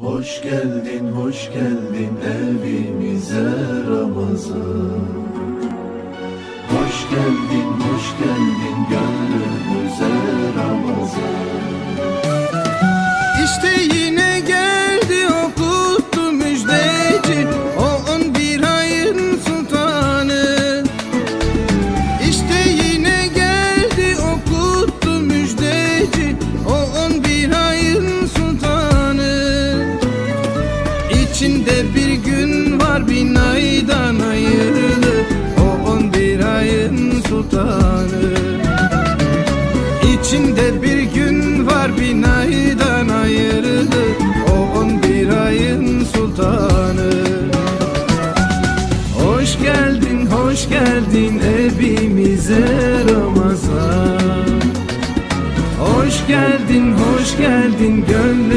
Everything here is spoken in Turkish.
Hoş geldin, hoş geldin evimize Ramazan. Hoş geldin, İçinde bir gün var bin aydan hayırlı O on bir ayın sultanı. İçinde bir gün var bin aydan hayırlı O on bir ayın sultanı. Hoş geldin, hoş geldin evimize Ramazan. Hoş geldin, hoş geldin gönlüm